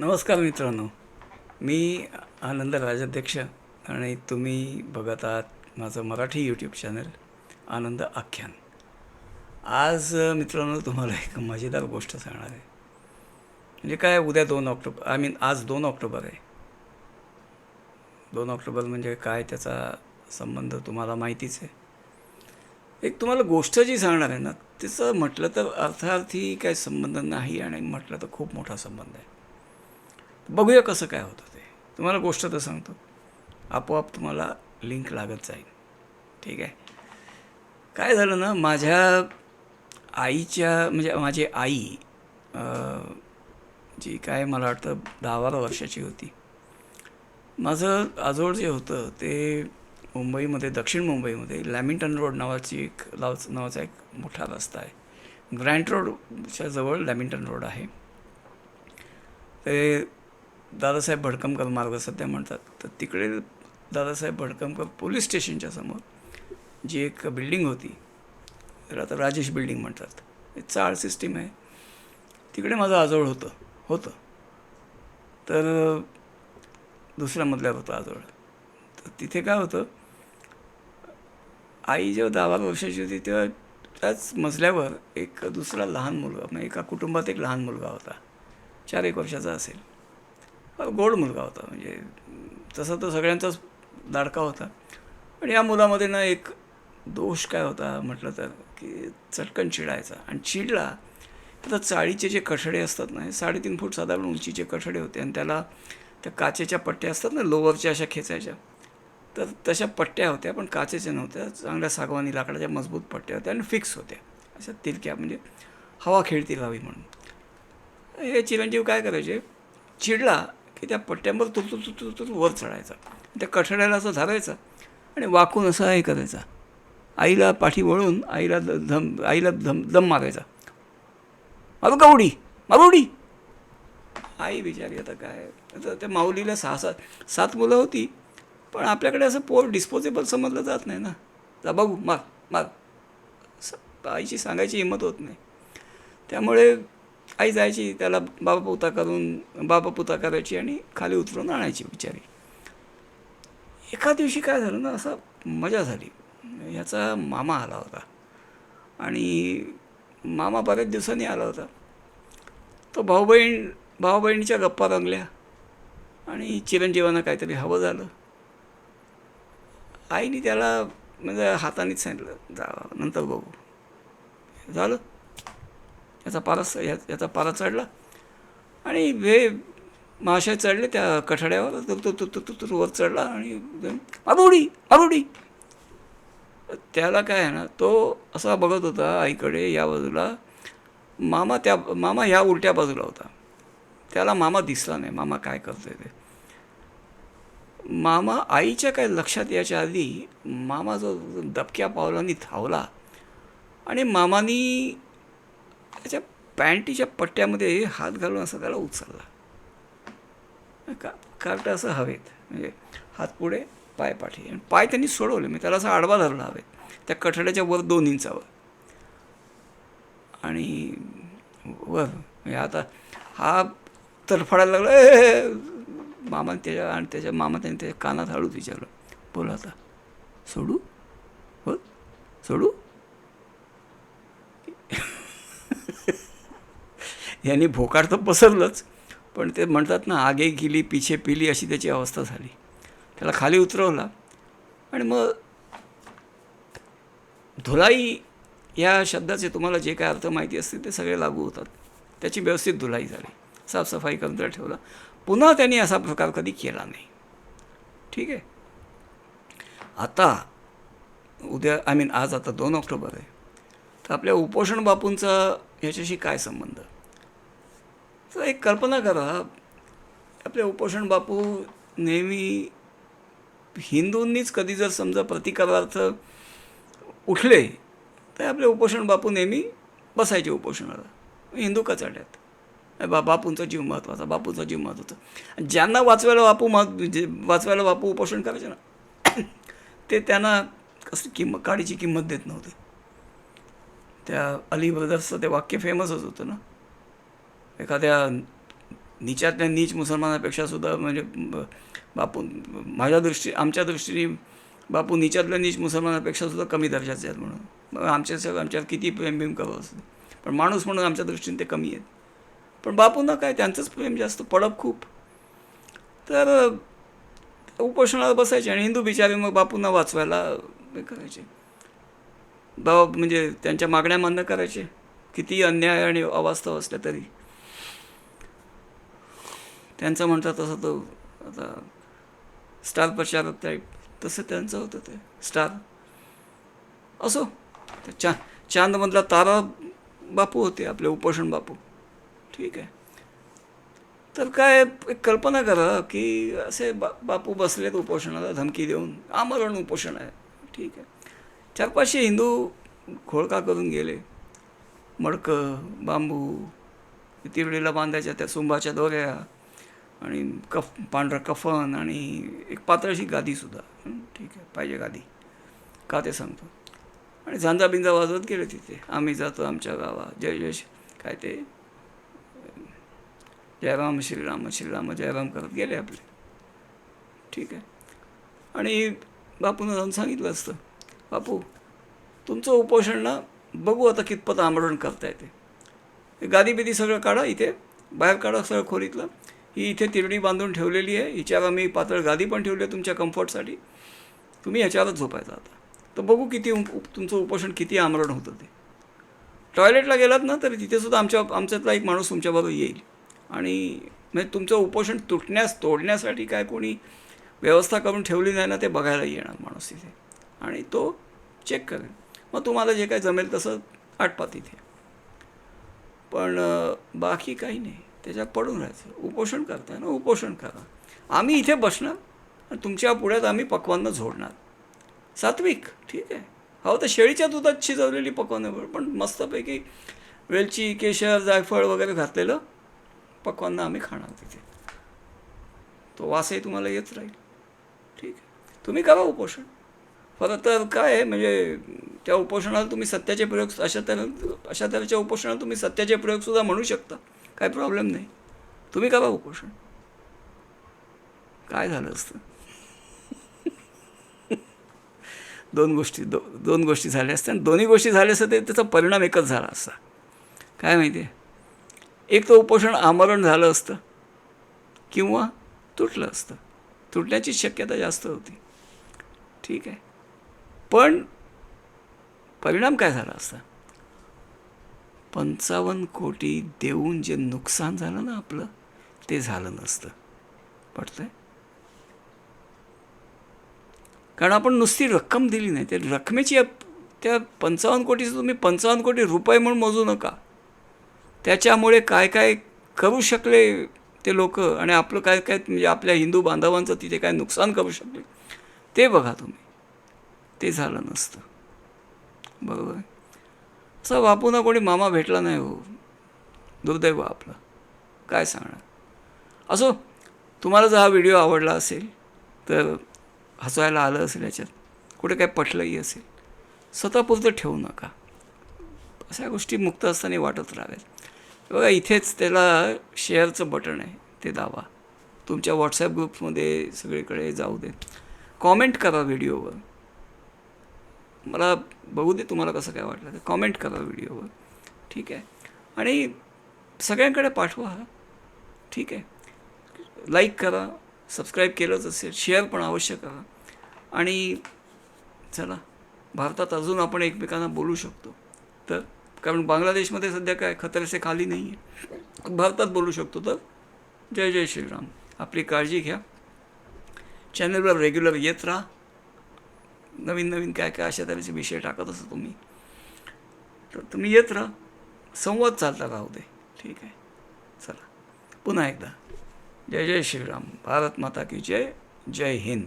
नमस्कार मित्रांनो. मी आनंद राजाध्यक्ष आणि तुम्ही बघत आहात माझं मराठी यूट्यूब चॅनल आनंद आख्यान. आज मित्रांनो तुम्हाला एक मजेदार गोष्ट सांगणार आहे. म्हणजे काय उद्या दोन ऑक्टोबर आय मीन आज दोन ऑक्टोबर आहे. दोन ऑक्टोबर म्हणजे काय त्याचा संबंध तुम्हाला माहितीच आहे. एक तुम्हाला गोष्ट जी सांगणार आहे ना तिचं म्हटलं तर अर्थार्थी काही संबंध नाही आणि म्हटलं तर खूप मोठा संबंध आहे. बघूया कसं काय होतं ते. तुम्हाला गोष्ट तर सांगतो. आपोआप तुम्हाला लिंक लागत जाईल. ठीक आहे? काय झालं ना माझ्या आईच्या म्हणजे माझी आई जी काय मला वाटतं दहा बारा वर्षाची होती. माझं आजोळ जे होतं ते मुंबईमध्ये दक्षिण मुंबईमध्ये लॅमिंटन रोड नावाची एक लाव नावाचा एक मोठा रस्ता आहे. ग्रँट रोडच्या जवळ लॅमिंटन रोड आहे. ते दादासाहेब भडकमकर मार्ग सध्या म्हणतात. तर तिकडे दादासाहेब भडकमकर पोलीस स्टेशनच्या समोर जी एक बिल्डिंग होती तर आता राजेश बिल्डिंग म्हणतात. हे चाळ सिस्टीम आहे. तिकडे माझं आजोळ होतं होतं. तर दुसऱ्या मजल्यावर होतं आजोळ. तर तिथे काय होतं आई जेव्हा दहा बारा वर्षाची होती तेव्हा त्याच मजल्यावर एक दुसरा लहान मुलगा म्हणजे एका कुटुंबात एक लहान मुलगा होता. चार एक वर्षाचा असेल. गोड मुलगा होता. म्हणजे तसा तो सगळ्यांचाच लाडका होता. पण या मुलामध्ये ना एक दोष काय होता म्हटलं तर की चटकन चिडायचा. आणि चिडला तर चाळीचे जे कठडे असतात ना हे साडेतीन फूट साधारण उंचीचे कठडे होते. आणि त्याला त्या काचेच्या पट्ट्या असतात ना लोवरच्या अशा खेचायच्या. तर तशा पट्ट्या होत्या पण काचेच्या नव्हत्या. चांगल्या सागवानी लाकडाच्या मजबूत पट्ट्या होत्या आणि फिक्स होत्या. अशा तिरक्या म्हणजे हवा खेळती राहावी म्हणून. हे चिरंजीव काय करायचे? चिडला की त्या पट्ट्यांवर तुर तुर तुर वर चढायचा. त्या कठड्याला असं धरायचा आणि वाकून असं हे करायचा. आईला पाठी वळून आईला द- धम आईला धम दम मारायचा. मारू का उडी? मारू उडी? आई बिचारी आता काय? आता त्या माऊलीला सहा सात सात मुलं होती पण आपल्याकडे असं पोर डिस्पोजेबल समजलं जात नाही ना. जा बघू मार मार. स- आईची सांगायची हिंमत होत नाही. त्यामुळे आई जायची त्याला बाबा पुता करून बाबा पुता करायची आणि खाली उतरून आणायची बिचारी. एका दिवशी काय झालं ना असं मजा झाली. याचा मामा आला होता. आणि मामा बऱ्याच दिवसांनी आला होता. तो भाऊ बहीण भाऊ बहिणीच्या गप्पा रंगल्या. आणि चिरंजीवांना काहीतरी हवं झालं. आईने त्याला म्हणजे हातानेच सांगितलं जा नंतर बघू. झालं? याचा पारा या याचा पारा चढला. आणि वे महाशय चढले त्या कठड्यावर तो तो तो तो तो तो वर चढला आणि मारुडी मारुडी त्याला काय आहे ना तो असा बघत होता आईकडे या बाजूला मामा त्या मामा ह्या उलट्या बाजूला होता. त्याला मामा दिसला नाही मामा काय करतोय ते. मामा आईच्या काय लक्षात याच्या आधी मामा जो दबक्या पावलांनी धावला आणि मामानी त्याच्या पॅन्टीच्या पट्ट्यामध्ये हात घालून असं त्याला उचलला. का? कार्ट असं हवेत. म्हणजे हात पुढे पाय पाठी. आणि पाय त्यांनी सोडवले. मी त्याला असं आडवा धरला हवेत. त्या कठड्याच्या वर दोन इंचावर. आणि वर. म्हणजे आता हा तडफडायला लागला ए." मामा त्याच्या आणि त्याच्या मामा त्याने त्याच्या कानात हळूच विचारलं. बोला आता. सोडू? हो सोडू? यांनी भोकाड तर पसरलंच पण ते म्हणतात ना आगे गेली पिछे पिली अशी त्याची अवस्था झाली. त्याला खाली उतरवला आणि मग धुलाई या शब्दाचे तुम्हाला जे काय अर्थ माहिती असतील ते सगळे लागू होतात. त्याची व्यवस्थित धुलाई झाली. साफसफाई करून ठेवला. पुन्हा त्यांनी असा प्रकार कधी केला नाही. ठीक आहे? आता उद्या आय मीन आज आता दोन ऑक्टोबर आहे. तर आपल्या उपोषण बापूंचा ह्याच्याशी काय संबंध? तर एक कल्पना करा. आपले उपोषण बापू नेहमी हिंदूंनीच कधी जर समजा प्रतिकारार्थ उठले तर आपले उपोषण बापू नेहमी बसायचे उपोषणाला. हिंदू कचाट्यात. बा बापूंचा जीव महत्त्वाचा बापूचा जीव महत्त्वाचा ज्यांना वाचवायला बापू मह जे वाचवायला बापू उपोषण करायचे ना ते त्यांना कसली किंमत काडीची किंमत देत नव्हते. त्या अली ब्रदर्सचं ते वाक्य फेमसच होतं ना. एखाद्या नीचातल्या नीच मुसलमानापेक्षा सुद्धा म्हणजे बापू माझ्या दृष्टी आमच्या दृष्टीने बापू नीचातल्या नीच मुसलमानापेक्षा सुद्धा कमी दर्जाचे आहेत म्हणून. मग आमच्या सगळं आमच्यावर किती प्रेम बिम करावं पण माणूस म्हणून आमच्या दृष्टीने ते कमी आहेत. पण बापूंना काय त्यांचंच प्रेम जास्त पडप खूप. तर उपोषणाला बसायचे आणि हिंदू बिचारे मग बापूंना वाचवायला हे करायचे. बाबा म्हणजे त्यांच्या मागण्या मान्य करायचे. किती अन्याय आणि अवास्तव असल्या तरी. त्यांचं म्हणतात तसं तो आता स्टार प्रचारक टाईप तसं त्यांचं होतं ते स्टार. असो तर चा चांदमधला तारा बापू होते आपले उपोषण बापू. ठीक आहे. तर काय एक कल्पना करा की असे बा बापू बसलेत उपोषणाला धमकी देऊन आमरण उपोषण आहे. ठीक आहे. चार पाचशे हिंदू खोळका करून गेले. मडकं बांबू तिरडीला बांधायच्या त्या सुंबाच्या दोऱ्या आणि कफ पांढरं कफन आणि एक पातळशी गादीसुद्धा ठीक आहे पाहिजे गादी. का ते सांगतो? आणि झांजा बिंजा वाजवत गेले तिथे. आम्ही जातो आमच्या गावात जय जय काय ते? जयराम श्रीराम श्रीराम जयराम करत गेले आपले. ठीक आहे. आणि बापूनं जाऊन सांगितलं असतं बापू तुमचं उपोषण ना बघू आता कितपत आमरण करता येते गादी बिदी सगळं काढा इथे. बाहेर काढा सगळं खोलीतलं. ही इथे तिरडी बांधून ठेवलेली आहे. हिच्यावर आम्ही पातळ गादी पण ठेवली आहे तुमच्या कम्फर्टसाठी तुम्ही ह्याच्यावरच झोपायचा आता. तर बघू किती तुमचं उपोषण किती आमरण होतं ते. टॉयलेटला गेलात ना तर तिथेसुद्धा आमच्या आमच्यातला एक माणूस तुमच्याबरोबर येईल. आणि म्हणजे तुमचं उपोषण तुटण्यास तोडण्यासाठी काय कोणी व्यवस्था करून ठेवली नाही ना ते बघायला येणार माणूस तिथे. आणि तो चेक करेल. मग तुम्हाला जे काय जमेल तसं आटपा तिथे पण बाकी काही नाही. त्याच्यात पडून राहायचं. उपोषण करताय ना उपोषण करा. आम्ही इथे बसणार आणि तुमच्या पुढ्यात आम्ही पक्वांना झोडणार. सात्विक ठीक आहे. हो तर शेळीच्या दुधात शिजवलेली पक्वानं पण मस्तपैकी वेलची केशर जायफळ वगैरे घातलेलं पक्वांना आम्ही खाणार तिथे. तो वासही तुम्हाला येत राहील. ठीक आहे. तुम्ही करा उपोषण. खरं तर काय आहे म्हणजे त्या उपोषणाला तुम्ही सत्याचे प्रयोग अशा तऱ्हे अशा तऱ्हेच्या उपोषणाला तुम्ही सत्याचे प्रयोगसुद्धा म्हणू शकता. काय प्रॉब्लेम नाही. तुम्ही करा उपोषण काय झालं असतं? दोन गोष्टी दो दोन गोष्टी झाल्या असत्या आणि दोन्ही गोष्टी झाल्या असत्या ते त्याचा परिणाम एकच झाला असता. काय माहिती आहे? एक तर उपोषण आमरण झालं असतं किंवा तुटलं असतं. तुटण्याची शक्यता जास्त होती. ठीक आहे. पण परिणाम काय झाला असता? पंचावन्न कोटी देऊन जे नुकसान झालं ना आपलं ते झालं नसतं. पटतंय? कारण आपण नुसती रक्कम दिली नाही. त्या रकमेची त्या पंचावन्न कोटीचं तुम्ही पंचावन्न कोटी रुपये म्हणून मोजू नका. त्याच्यामुळे काय काय करू शकले ते लोक आणि आपलं काय काय म्हणजे आपल्या हिंदू बांधवांचं तिथे काय नुकसान करू शकले ते बघा तुम्ही. ते झालं नसतं. बरोबर? आहे असं बापूंना कोणी मामा भेटला नाही हो. दुर्दैव आपलं. काय सांगणार? असो तुम्हाला जर हा व्हिडिओ आवडला असेल तर हसवायला आलं असेल याच्यात कुठे काय पटलंही असेल स्वतःपुरतं ठेवू नका. अशा गोष्टी मुक्त असताना वाटत राहाव्यात. बघा इथेच त्याला शेअरचं बटन आहे ते दावा तुमच्या व्हॉट्सॲप ग्रुपमध्ये सगळीकडे जाऊ दे. कॉमेंट करा व्हिडिओवर. मला बघू दे तुम्हाला कसं काय वाटलं ते कॉमेंट करा व्हिडिओवर ठीक आहे? आणि सगळ्यांकडे पाठवा. हा ठीक आहे? लाईक करा सबस्क्राईब केलंच असेल शेअर पण अवश्य करा. आणि चला भारतात अजून आपण एकमेकांना बोलू शकतो. तर कारण बांगलादेशमध्ये सध्या काय खतरसे खाली नाही आहे भारतात बोलू शकतो तर जय जय श्रीराम. आपली काळजी घ्या. चॅनलवर रेग्युलर येत राहा. नवीन नवीन काय काय अशा तऱ्हेचे विषय टाकत असतो तुम्ही. तर तुम्ही येत राहा. संवाद चालता राहू दे? ठीक आहे. चला. पुन्हा एकदा. जय जय श्रीराम. भारत माता की जय. जय हिंद.